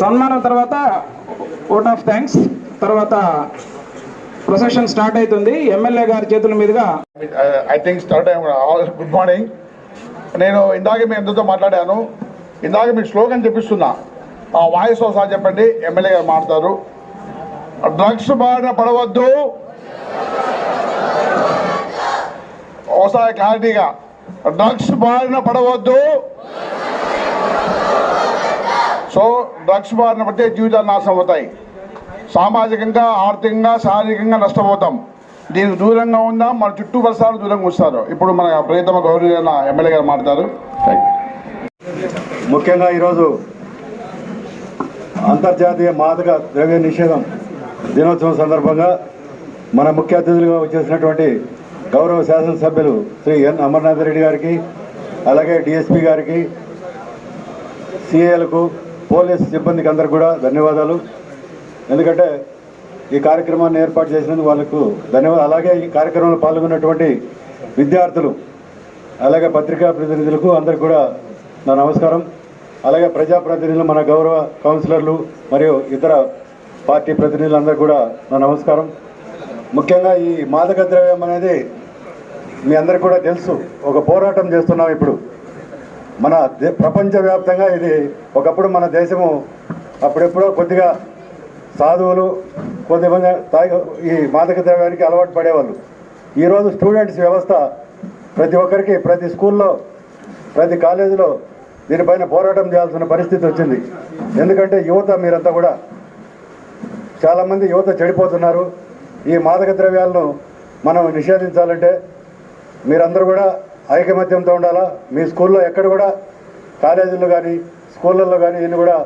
సన్మానం తర్వాత vote of thanks తర్వాత ప్రొసెషన్ స్టార్ట్ అవుతుంది. ఎమ్మెల్యే గారి చేతుల మీదుగా I think start good morning నేను ఇందాక మీ అందరితో మాట్లాడాను. ఇందాక మీకు స్లోగన్ చెప్పిస్తున్నా. ఆ వాయిస్ ఒకసారి చెప్పండి. ఎమ్మెల్యే గారు మాట్లాడతారు. డ్రగ్స్ బారిన పడవద్దు. ఒకసారి క్లారిటీగా. డ్రగ్స్ బారిన పడవద్దు. సో డ్రగ్స్ బారిన పడితే జీవితాలు నాశనం అవుతాయి. సామాజికంగా ఆర్థికంగా శారీరకంగా నష్టపోతాం. దీనికి దూరంగా ఉందాం? మన చుట్టూ పరిసరాలు దూరంగా వస్తారు. ఇప్పుడు మన ప్రియతమ గౌరవ ఎమ్మెల్యే గారు మాట్లాడారు ముఖ్యంగా ఈరోజు అంతర్జాతీయ మాదక ద్రవ్య నిషేధం దినోత్సవం సందర్భంగా మన ముఖ్య అతిథులుగా వచ్చేసినటువంటి గౌరవ శాసనసభ్యులు శ్రీ ఎన్ అమర్నాథ్ రెడ్డి గారికి అలాగే డిఎస్పి గారికి సిఏలకు పోలీస్ సిబ్బందికి అందరికి కూడా ధన్యవాదాలు. ఎందుకంటే ఈ కార్యక్రమాన్ని ఏర్పాటు చేసినందుకు వాళ్ళకు ధన్యవాదాలు. అలాగే ఈ కార్యక్రమంలో పాల్గొన్నటువంటి విద్యార్థులు అలాగే పత్రికా ప్రతినిధులకు అందరికి కూడా నా నమస్కారం. అలాగే ప్రజాప్రతినిధులు మన గౌరవ కౌన్సిలర్లు మరియు ఇతర పార్టీ ప్రతినిధులందరూ కూడా నా నమస్కారం. ముఖ్యంగా ఈ మాదక ద్రవ్యం అనేది మీ అందరికి కూడా తెలుసు. ఒక పోరాటం చేస్తున్నాం ఇప్పుడు. మన దే- ప్రపంచవ్యాప్తంగా ఇది ఒకప్పుడు మన దేశము అప్పుడెప్పుడో కొద్దిగా సాధువులు కొద్దిమంది తాగి ఈ మాదక ద్రవ్యానికి అలవాటు పడేవాళ్ళు. ఈరోజు స్టూడెంట్స్ వ్యవస్థ ప్రతి ఒక్కరికి ప్రతి స్కూల్లో ప్రతి కాలేజీలో దీనిపైన పోరాటం చేయాల్సిన పరిస్థితి వచ్చింది. ఎందుకంటే యువత మీరంతా కూడా చాలామంది యువత చెడిపోతున్నారు. ఈ మాదక ద్రవ్యాలను మనం నిషేధించాలంటే మీరందరూ కూడా ఐకమత్యంతో ఉండాలా? మీ స్కూల్లో ఎక్కడ కూడా కాలేజీల్లో కానీ స్కూళ్ళల్లో కానీ ఇన్ని కూడా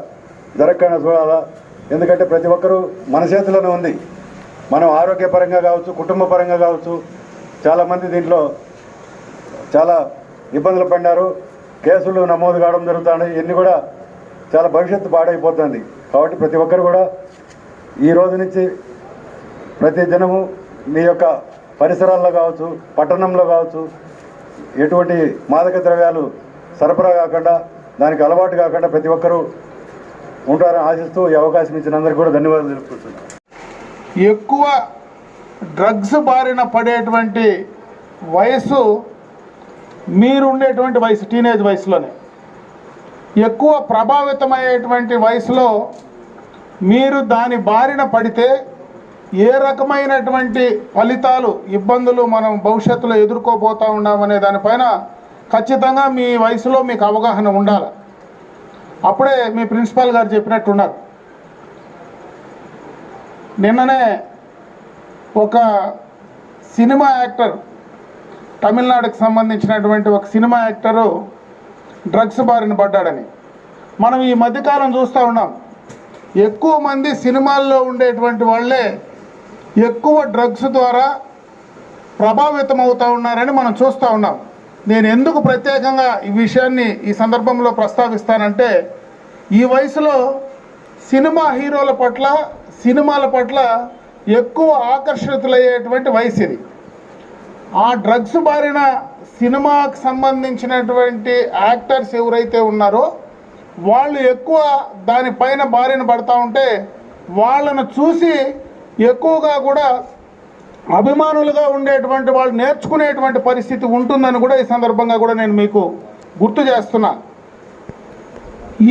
జరగకుండా చూడాలా? ఎందుకంటే ప్రతి ఒక్కరూ మన చేతిలోనే ఉంది. మనం ఆరోగ్యపరంగా కావచ్చు కుటుంబ పరంగా కావచ్చు చాలామంది దీంట్లో చాలా ఇబ్బందులు పడినారు కేసులు నమోదు కావడం జరుగుతుంది. ఇవన్నీ కూడా చాలా భవిష్యత్తు పాడైపోతుంది. కాబట్టి ప్రతి ఒక్కరు కూడా ఈ రోజు నుంచి ప్రతి దినము మీ యొక్క పరిసరాల్లో కావచ్చు పట్టణంలో కావచ్చు ఎటువంటి మాదక ద్రవ్యాలు సరఫరా కాకుండా దానికి అలవాటు కాకుండా ప్రతి ఒక్కరూ ఉంటారని ఆశిస్తూ ఈ అవకాశం ఇచ్చినందరికీ కూడా ధన్యవాదాలు తెలుపుతున్నాను ఎక్కువ డ్రగ్స్ బారిన పడేటువంటి వయసు మీరు ఉండేటువంటి వయసు టీనేజ్ వయసులోనే. ఎక్కువ ప్రభావితమయ్యేటువంటి వయసులో మీరు దాని బారిన పడితే ఏ రకమైనటువంటి ఫలితాలు ఇబ్బందులు మనం భవిష్యత్తులో ఎదుర్కోబోతా ఉన్నామనే దానిపైన ఖచ్చితంగా మీ వయసులో మీకు అవగాహన ఉండాలి. అప్పుడే మీ ప్రిన్సిపాల్ గారు చెప్పినట్టున్నారు. నిన్ననే ఒక సినిమా యాక్టర్ తమిళనాడుకు సంబంధించినటువంటి ఒక సినిమా యాక్టరు డ్రగ్స్ బారిన పడ్డాడని. మనం ఈ మధ్యకాలం చూస్తూ ఉన్నాం. ఎక్కువ మంది సినిమాల్లో ఉండేటువంటి వాళ్ళే ఎక్కువ డ్రగ్స్ ద్వారా ప్రభావితం అవుతూ ఉన్నారని మనం చూస్తూ ఉన్నాం. నేను ఎందుకు ప్రత్యేకంగా ఈ విషయాన్ని ఈ సందర్భంలో ప్రస్తావిస్తానంటే ఈ వయసులో సినిమా హీరోల పట్ల సినిమాల పట్ల ఎక్కువ ఆకర్షితులయ్యేటువంటి వయసు ఇది. ఆ డ్రగ్స్ బారిన సినిమాకు సంబంధించినటువంటి యాక్టర్స్ ఎవరైతే ఉన్నారో వాళ్ళు ఎక్కువ దానిపైన బారిన పడతా ఉంటే వాళ్ళను చూసి ఎక్కువగా కూడా అభిమానులుగా ఉండేటువంటి వాళ్ళు నేర్చుకునేటువంటి పరిస్థితి ఉంటుందని కూడా ఈ సందర్భంగా కూడా నేను మీకు గుర్తు చేస్తున్నా.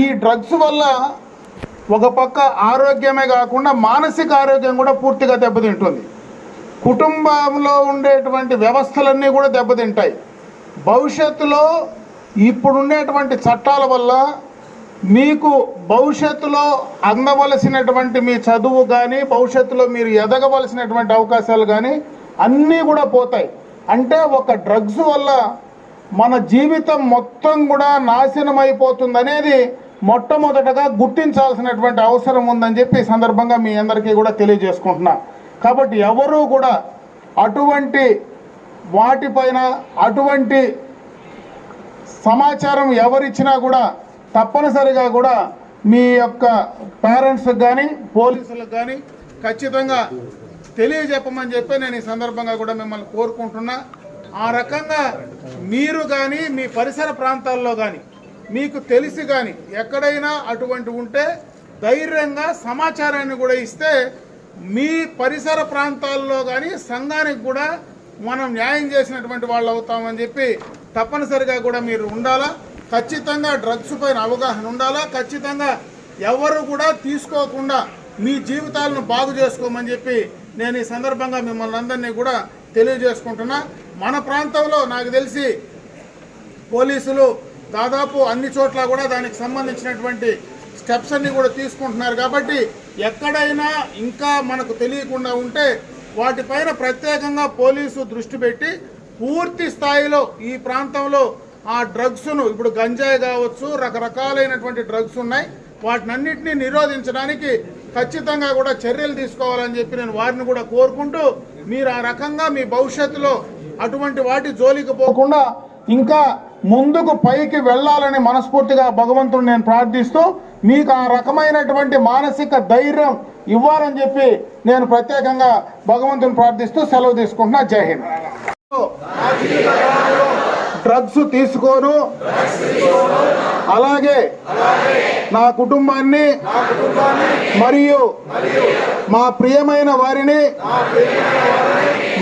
ఈ డ్రగ్స్ వల్ల ఒక పక్క ఆరోగ్యమే కాకుండా మానసిక ఆరోగ్యం కూడా పూర్తిగా దెబ్బతింటుంది. కుటుంబంలో ఉండేటువంటి వ్యవస్థలన్నీ కూడా దెబ్బతింటాయి. భవిష్యత్తులో ఇప్పుడుండేటువంటి చట్టాల వల్ల మీకు భవిష్యత్తులో అందవలసినటువంటి మీ చదువు కానీ భవిష్యత్తులో మీరు ఎదగవలసినటువంటి అవకాశాలు కానీ అన్నీ కూడా పోతాయి. అంటే ఒక డ్రగ్స్ వల్ల మన జీవితం మొత్తం కూడా నాశనం అయిపోతుంది అనేది మొట్టమొదటగా గుర్తించాల్సినటువంటి అవసరం ఉందని చెప్పి ఈ సందర్భంగా మీ అందరికీ కూడా తెలియజేసుకుంటున్నా. కాబట్టి ఎవరూ కూడా అటువంటి వాటిపైన అటువంటి సమాచారం ఎవరిచ్చినా కూడా తప్పనిసరిగా కూడా మీ యొక్క పేరెంట్స్కి కానీ పోలీసులకు కానీ ఖచ్చితంగా తెలియజెప్పమని చెప్పి నేను ఈ సందర్భంగా కూడా మిమ్మల్ని కోరుకుంటున్నా. ఆ రకంగా మీరు కానీ మీ పరిసర ప్రాంతాల్లో కానీ మీకు తెలిసి కానీ ఎక్కడైనా అటువంటి ఉంటే ధైర్యంగా సమాచారాన్ని కూడా ఇస్తే మీ పరిసర ప్రాంతాల్లో కానీ సంఘానికి కూడా మనం న్యాయం చేసినటువంటి వాళ్ళు అవుతామని చెప్పి తప్పనిసరిగా కూడా మీరు ఉండాలా? ఖచ్చితంగా డ్రగ్స్ పైన అవగాహన ఉండాలా? ఖచ్చితంగా ఎవరు కూడా తీసుకోకుండా మీ జీవితాలను బాగు చేసుకోమని చెప్పి నేను ఈ సందర్భంగా మిమ్మల్ని అందరినీ కూడా తెలియజేసుకుంటున్నా. మన ప్రాంతంలో నాకు తెలిసి పోలీసులు దాదాపు అన్ని చోట్ల కూడా దానికి సంబంధించినటువంటి స్టెప్స్ అన్ని కూడా తీసుకుంటున్నారు కాబట్టి ఎక్కడైనా ఇంకా మనకు తెలియకుండా ఉంటే వాటిపైన ప్రత్యేకంగా పోలీసు దృష్టి పెట్టి పూర్తి స్థాయిలో ఈ ప్రాంతంలో ఆ డ్రగ్స్ను ఇప్పుడు గంజాయి కావచ్చు రకరకాలైనటువంటి డ్రగ్స్ ఉన్నాయి. వాటినన్నింటినీ నిరోధించడానికి ఖచ్చితంగా కూడా చర్యలు తీసుకోవాలని చెప్పి నేను వారిని కూడా కోరుకుంటూ మీరు ఆ రకంగా మీ భవిష్యత్తులో అటువంటి వాటి జోలికి పోకుండా ఇంకా ముందుకు పైకి వెళ్ళాలని మనస్ఫూర్తిగా భగవంతుడు నేను ప్రార్థిస్తూ మీకు ఆ రకమైనటువంటి మానసిక ధైర్యం ఇవ్వాలని చెప్పి నేను ప్రత్యేకంగా భగవంతుని ప్రార్థిస్తూ సెలవు తీసుకుంటున్నా. జై హింద్. డ్రగ్స్ తీసుకోను. అలాగే నా కుటుంబాన్ని మరియు మా ప్రియమైన వారిని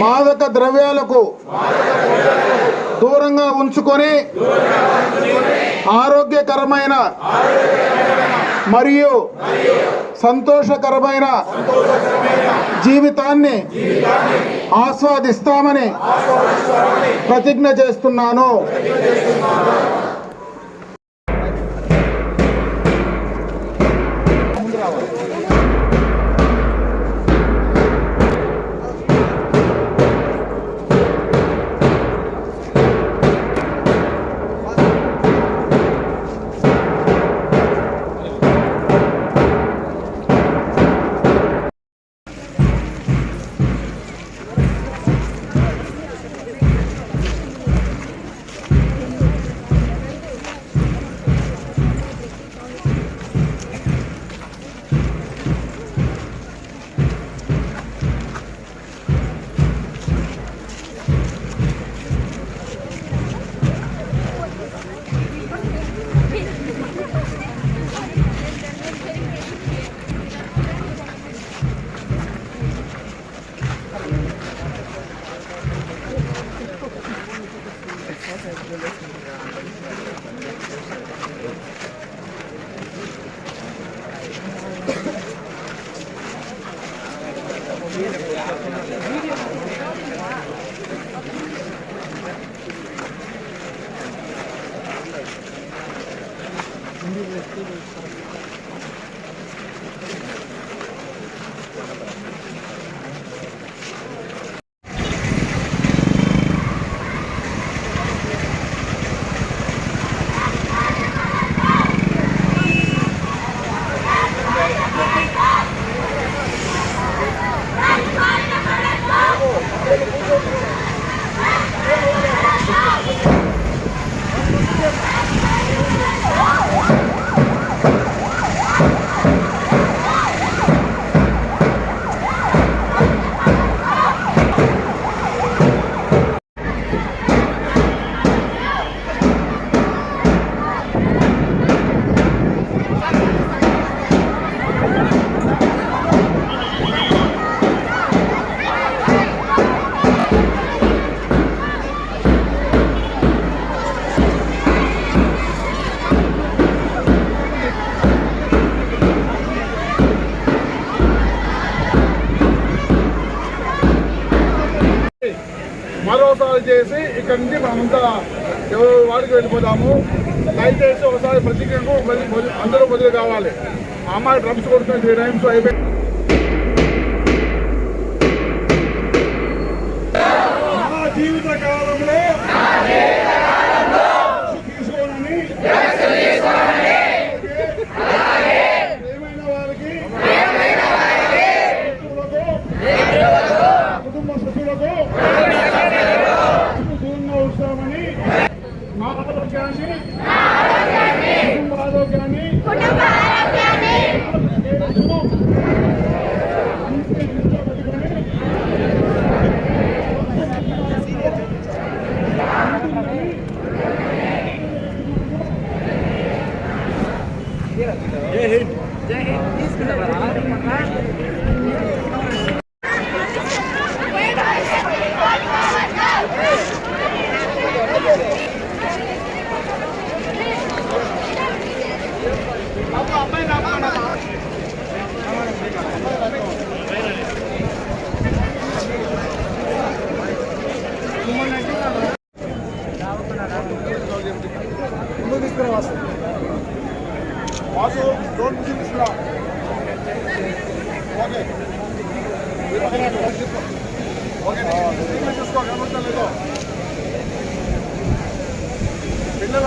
మాదక ద్రవ్యాలకు దూరంగా ఉంచుకొని ఆరోగ్యకరమైన మరియు సంతోషకరమైన జీవితాన్ని ఆస్వాదిస్తామని ప్రతిజ్ఞ చేస్తున్నాను. Merci. ఇక్కడి నుంచి మనమంతా ఎవరు వాడికి వెళ్ళిపోదాము దయచేసి ఒకసారి ప్రతి అందరూ బదులు కావాలి. ఆ అమ్మాయి డ్రమ్స్ కొడుతున్న త్రీ టైమ్స్ అయిపోయి వాసు